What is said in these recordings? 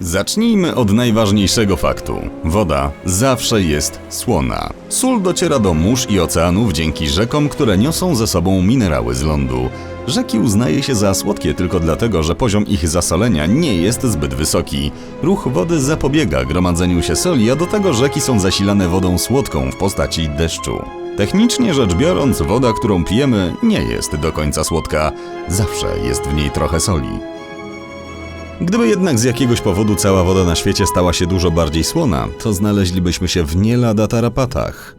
Zacznijmy od najważniejszego faktu. Woda zawsze jest słona. Sól dociera do mórz i oceanów dzięki rzekom, które niosą ze sobą minerały z lądu. Rzeki uznaje się za słodkie tylko dlatego, że poziom ich zasolenia nie jest zbyt wysoki. Ruch wody zapobiega gromadzeniu się soli, a do tego rzeki są zasilane wodą słodką w postaci deszczu. Technicznie rzecz biorąc, woda, którą pijemy, nie jest do końca słodka. Zawsze jest w niej trochę soli. Gdyby jednak z jakiegoś powodu cała woda na świecie stała się dużo bardziej słona, to znaleźlibyśmy się w nie lada tarapatach.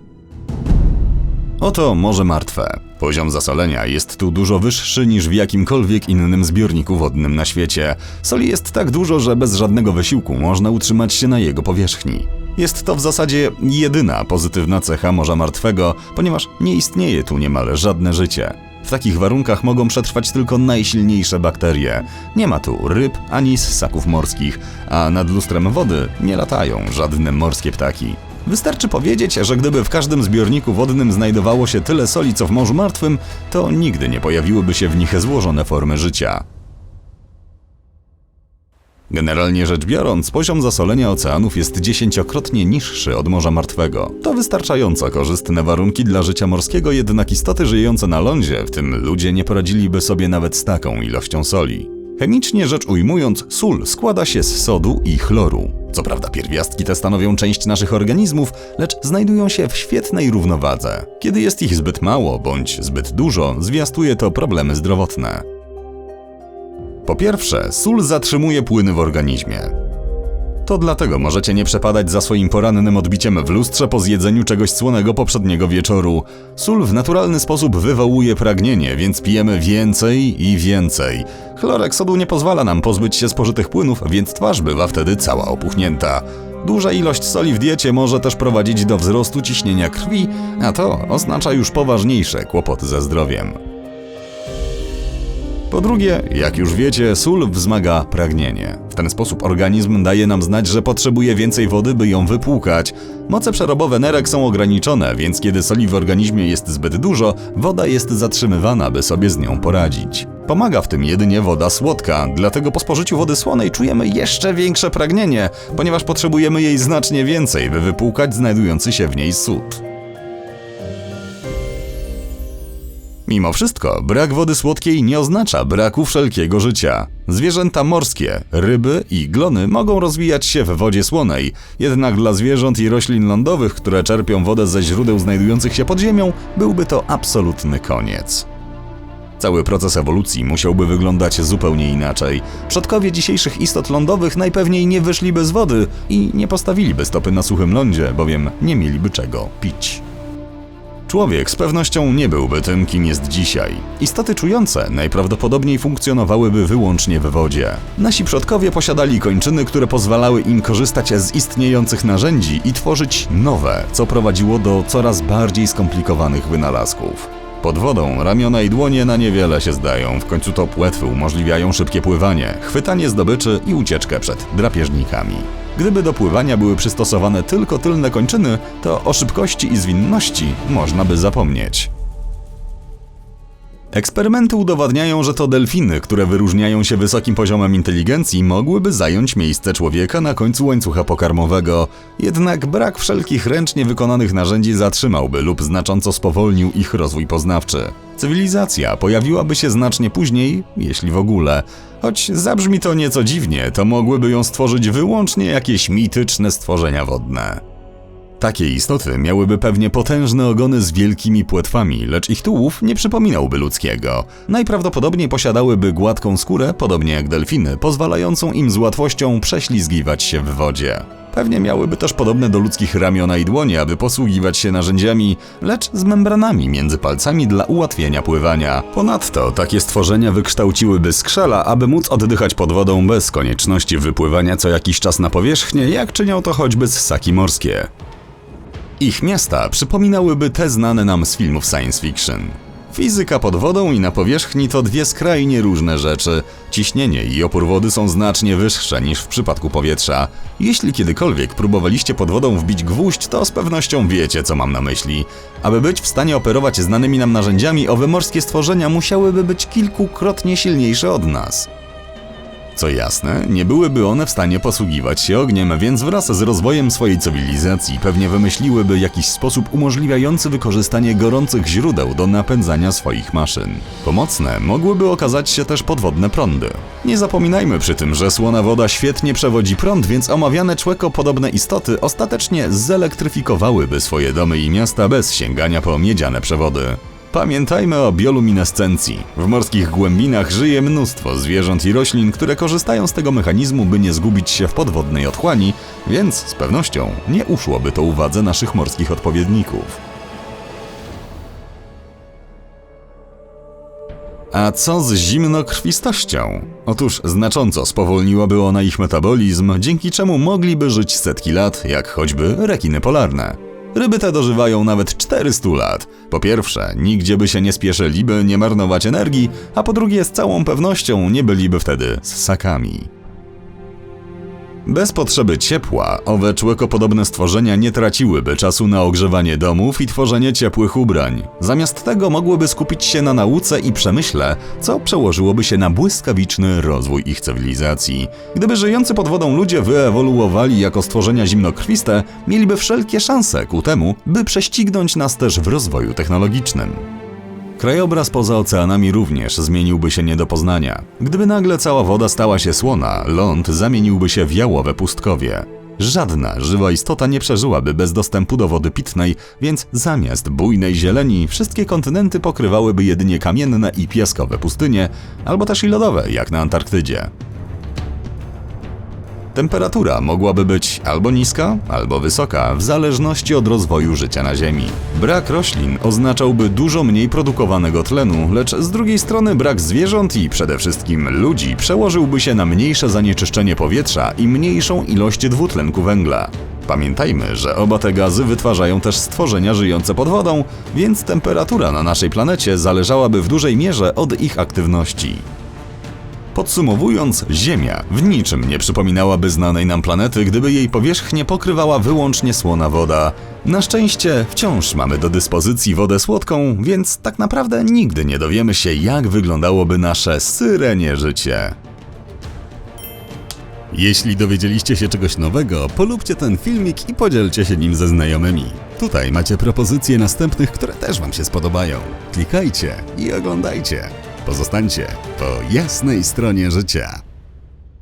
Oto Morze Martwe. Poziom zasolenia jest tu dużo wyższy niż w jakimkolwiek innym zbiorniku wodnym na świecie. Soli jest tak dużo, że bez żadnego wysiłku można utrzymać się na jego powierzchni. Jest to w zasadzie jedyna pozytywna cecha Morza Martwego, ponieważ nie istnieje tu niemal żadne życie. W takich warunkach mogą przetrwać tylko najsilniejsze bakterie. Nie ma tu ryb ani ssaków morskich, a nad lustrem wody nie latają żadne morskie ptaki. Wystarczy powiedzieć, że gdyby w każdym zbiorniku wodnym znajdowało się tyle soli co w Morzu Martwym, to nigdy nie pojawiłyby się w nich złożone formy życia. Generalnie rzecz biorąc, poziom zasolenia oceanów jest dziesięciokrotnie niższy od Morza Martwego. To wystarczająco korzystne warunki dla życia morskiego, jednak istoty żyjące na lądzie, w tym ludzie, nie poradziliby sobie nawet z taką ilością soli. Chemicznie rzecz ujmując, sól składa się z sodu i chloru. Co prawda pierwiastki te stanowią część naszych organizmów, lecz znajdują się w świetnej równowadze. Kiedy jest ich zbyt mało bądź zbyt dużo, zwiastuje to problemy zdrowotne. Po pierwsze, sól zatrzymuje płyny w organizmie. To dlatego możecie nie przepadać za swoim porannym odbiciem w lustrze po zjedzeniu czegoś słonego poprzedniego wieczoru. Sól w naturalny sposób wywołuje pragnienie, więc pijemy więcej i więcej. Chlorek sodu nie pozwala nam pozbyć się spożytych płynów, więc twarz bywa wtedy cała opuchnięta. Duża ilość soli w diecie może też prowadzić do wzrostu ciśnienia krwi, a to oznacza już poważniejsze kłopoty ze zdrowiem. Po drugie, jak już wiecie, sól wzmaga pragnienie. W ten sposób organizm daje nam znać, że potrzebuje więcej wody, by ją wypłukać. Moce przerobowe nerek są ograniczone, więc kiedy soli w organizmie jest zbyt dużo, woda jest zatrzymywana, by sobie z nią poradzić. Pomaga w tym jedynie woda słodka, dlatego po spożyciu wody słonej czujemy jeszcze większe pragnienie, ponieważ potrzebujemy jej znacznie więcej, by wypłukać znajdujący się w niej sód. Mimo wszystko, brak wody słodkiej nie oznacza braku wszelkiego życia. Zwierzęta morskie, ryby i glony mogą rozwijać się w wodzie słonej, jednak dla zwierząt i roślin lądowych, które czerpią wodę ze źródeł znajdujących się pod ziemią, byłby to absolutny koniec. Cały proces ewolucji musiałby wyglądać zupełnie inaczej. Przodkowie dzisiejszych istot lądowych najpewniej nie wyszliby z wody i nie postawiliby stopy na suchym lądzie, bowiem nie mieliby czego pić. Człowiek z pewnością nie byłby tym, kim jest dzisiaj. Istoty czujące najprawdopodobniej funkcjonowałyby wyłącznie w wodzie. Nasi przodkowie posiadali kończyny, które pozwalały im korzystać z istniejących narzędzi i tworzyć nowe, co prowadziło do coraz bardziej skomplikowanych wynalazków. Pod wodą ramiona i dłonie na niewiele się zdają, w końcu to płetwy umożliwiają szybkie pływanie, chwytanie zdobyczy i ucieczkę przed drapieżnikami. Gdyby do pływania były przystosowane tylko tylne kończyny, to o szybkości i zwinności można by zapomnieć. Eksperymenty udowadniają, że to delfiny, które wyróżniają się wysokim poziomem inteligencji, mogłyby zająć miejsce człowieka na końcu łańcucha pokarmowego. Jednak brak wszelkich ręcznie wykonanych narzędzi zatrzymałby lub znacząco spowolnił ich rozwój poznawczy. Cywilizacja pojawiłaby się znacznie później, jeśli w ogóle. Choć zabrzmi to nieco dziwnie, to mogłyby ją stworzyć wyłącznie jakieś mityczne stworzenia wodne. Takie istoty miałyby pewnie potężne ogony z wielkimi płetwami, lecz ich tułów nie przypominałby ludzkiego. Najprawdopodobniej posiadałyby gładką skórę, podobnie jak delfiny, pozwalającą im z łatwością prześlizgiwać się w wodzie. Pewnie miałyby też podobne do ludzkich ramiona i dłonie, aby posługiwać się narzędziami, lecz z membranami między palcami dla ułatwienia pływania. Ponadto takie stworzenia wykształciłyby skrzela, aby móc oddychać pod wodą bez konieczności wypływania co jakiś czas na powierzchnię, jak czynią to choćby ssaki morskie. Ich miasta przypominałyby te znane nam z filmów science fiction. Fizyka pod wodą i na powierzchni to dwie skrajnie różne rzeczy. Ciśnienie i opór wody są znacznie wyższe niż w przypadku powietrza. Jeśli kiedykolwiek próbowaliście pod wodą wbić gwóźdź, to z pewnością wiecie, co mam na myśli. Aby być w stanie operować znanymi nam narzędziami, owe morskie stworzenia musiałyby być kilkukrotnie silniejsze od nas. Co jasne, nie byłyby one w stanie posługiwać się ogniem, więc wraz z rozwojem swojej cywilizacji pewnie wymyśliłyby jakiś sposób umożliwiający wykorzystanie gorących źródeł do napędzania swoich maszyn. Pomocne mogłyby okazać się też podwodne prądy. Nie zapominajmy przy tym, że słona woda świetnie przewodzi prąd, więc omawiane człekopodobne istoty ostatecznie zelektryfikowałyby swoje domy i miasta bez sięgania po miedziane przewody. Pamiętajmy o bioluminescencji. W morskich głębinach żyje mnóstwo zwierząt i roślin, które korzystają z tego mechanizmu, by nie zgubić się w podwodnej otchłani, więc z pewnością nie uszłoby to uwadze naszych morskich odpowiedników. A co z zimnokrwistością? Otóż znacząco spowolniłaby ona ich metabolizm, dzięki czemu mogliby żyć setki lat, jak choćby rekiny polarne. Ryby te dożywają nawet 400 lat. Po pierwsze, nigdzie by się nie spieszyli, by nie marnować energii, a po drugie, z całą pewnością nie byliby wtedy ssakami. Bez potrzeby ciepła, owe człekopodobne stworzenia nie traciłyby czasu na ogrzewanie domów i tworzenie ciepłych ubrań. Zamiast tego mogłyby skupić się na nauce i przemyśle, co przełożyłoby się na błyskawiczny rozwój ich cywilizacji. Gdyby żyjący pod wodą ludzie wyewoluowali jako stworzenia zimnokrwiste, mieliby wszelkie szanse ku temu, by prześcignąć nas też w rozwoju technologicznym. Krajobraz poza oceanami również zmieniłby się nie do poznania. Gdyby nagle cała woda stała się słona, ląd zamieniłby się w jałowe pustkowie. Żadna żywa istota nie przeżyłaby bez dostępu do wody pitnej, więc zamiast bujnej zieleni wszystkie kontynenty pokrywałyby jedynie kamienne i piaskowe pustynie, albo też i lodowe, jak na Antarktydzie. Temperatura mogłaby być albo niska, albo wysoka, w zależności od rozwoju życia na Ziemi. Brak roślin oznaczałby dużo mniej produkowanego tlenu, lecz z drugiej strony brak zwierząt i przede wszystkim ludzi przełożyłby się na mniejsze zanieczyszczenie powietrza i mniejszą ilość dwutlenku węgla. Pamiętajmy, że oba te gazy wytwarzają też stworzenia żyjące pod wodą, więc temperatura na naszej planecie zależałaby w dużej mierze od ich aktywności. Podsumowując, Ziemia w niczym nie przypominałaby znanej nam planety, gdyby jej powierzchnię pokrywała wyłącznie słona woda. Na szczęście wciąż mamy do dyspozycji wodę słodką, więc tak naprawdę nigdy nie dowiemy się, jak wyglądałoby nasze syrenie życie. Jeśli dowiedzieliście się czegoś nowego, polubcie ten filmik i podzielcie się nim ze znajomymi. Tutaj macie propozycje następnych, które też Wam się spodobają. Klikajcie i oglądajcie. Pozostańcie po jasnej stronie życia.